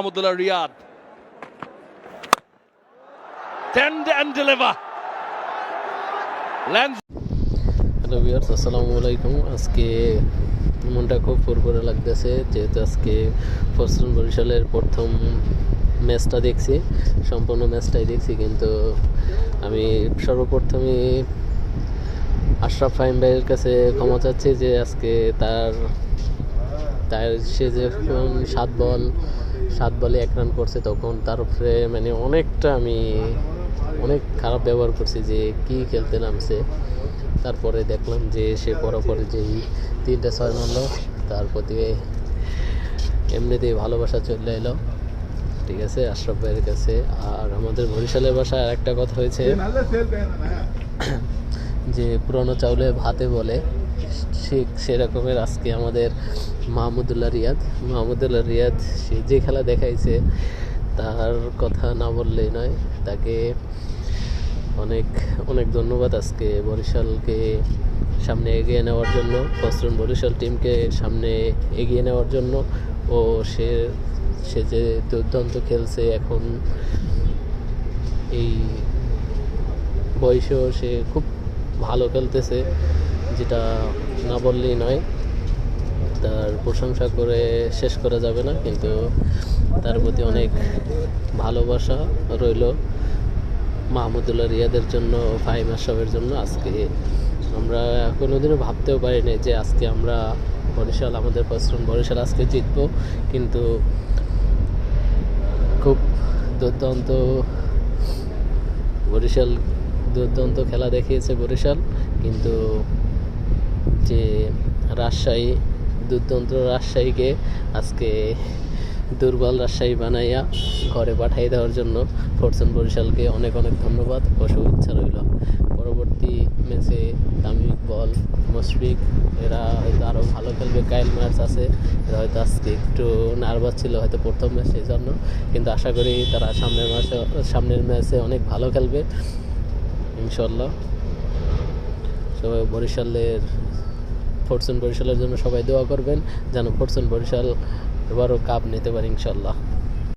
Mahmudullah Riyad. Tend and deliver. Lands hello viewers আসসালামু আলাইকুম মনটা খুব ফুরফুরে লাগতেছে, যেহেতু আজকে ফরসুন বরিশালের প্রথম ম্যাচটা দেখছি, সম্পূর্ণ ম্যাচটাই দেখছি, কিন্তু আমি সর্বপ্রথমে আশরাফ ফাহিম ভাইয়ের কাছে ক্ষমা চাচ্ছি যে আজকে তার তার সে যখন সাত বল সাত বলে এক রান করছে তখন তার উপরে মানে অনেকটা আমি অনেক খারাপ ব্যবহার করছি যে কি খেলতে নামছে। তারপরে দেখলাম যে সে পরপরে যেই তিনটা ছয় মারলো তার প্রতি এমনিতেই ভালোবাসা চলে এলো। ঠিক আছে আশরাফ ভাইয়ের কাছে। আর আমাদের বরিশালের বাসায় আর একটা কথা হয়েছে যে পুরনো চাউলে ভাতে বলে। ঠিক সেরকমের আজকে আমাদের মাহমুদুল্লাহ রিয়াদ। মাহমুদুল্লাহ রিয়াদ, সে যে খেলা দেখাইছে, তার কথা না বললেই নয়, তাকে অনেক অনেক ধন্যবাদ আজকে বরিশালকে সামনে এগিয়ে নেওয়ার জন্য, ফসরুন বরিশাল টিমকে সামনে এগিয়ে নেওয়ার জন্য। ও সে সে যে দুর্দান্ত খেলছে এখন, এই বয়সেও সে খুব ভালো খেলতেছে। যেটা না বললেই নয়, তার প্রশংসা করে শেষ করা যাবে না, কিন্তু তার প্রতি অনেক ভালোবাসা রইল মাহমুদুল্লাহ রিয়াদের জন্য, ফাহিম আশরাফের জন্য। আজকে আমরা কোনোদিনও ভাবতেও পারিনি যে আজকে আমরা বরিশাল, আমাদের পশ্চিম বরিশাল আজকে জিতবো, কিন্তু খুব দুর্দান্ত বরিশাল দুর্দান্ত খেলা দেখিয়েছে বরিশাল, কিন্তু যে রাজশাহী, দুর্দান্ত রাজশাহীকে আজকে দুর্বল রাজশাহী বানাইয়া ঘরে পাঠিয়ে দেওয়ার জন্য ফরচুন বরিশালকে অনেক অনেক ধন্যবাদ ও শুভেচ্ছা রইল। পরবর্তী ম্যাচে তামিম বল মুশফিক, এরা হয়তো আরও ভালো খেলবে কাইল ম্যাচ আছে, এরা হয়তো আজকে একটু নার্ভাস ছিল হয়তো প্রথম ম্যাচ সেই জন্য কিন্তু আশা করি তারা সামনের ম্যাচে সামনের ম্যাচে অনেক ভালো খেলবে ইনশাল্লাহ সবাই বরিশালের ফরচুন বরিশালের জন্য সবাই দোয়া করবেন যেন ফরচুন বরিশাল এবারও কাপ নিতে পারে ইনশাল্লাহ।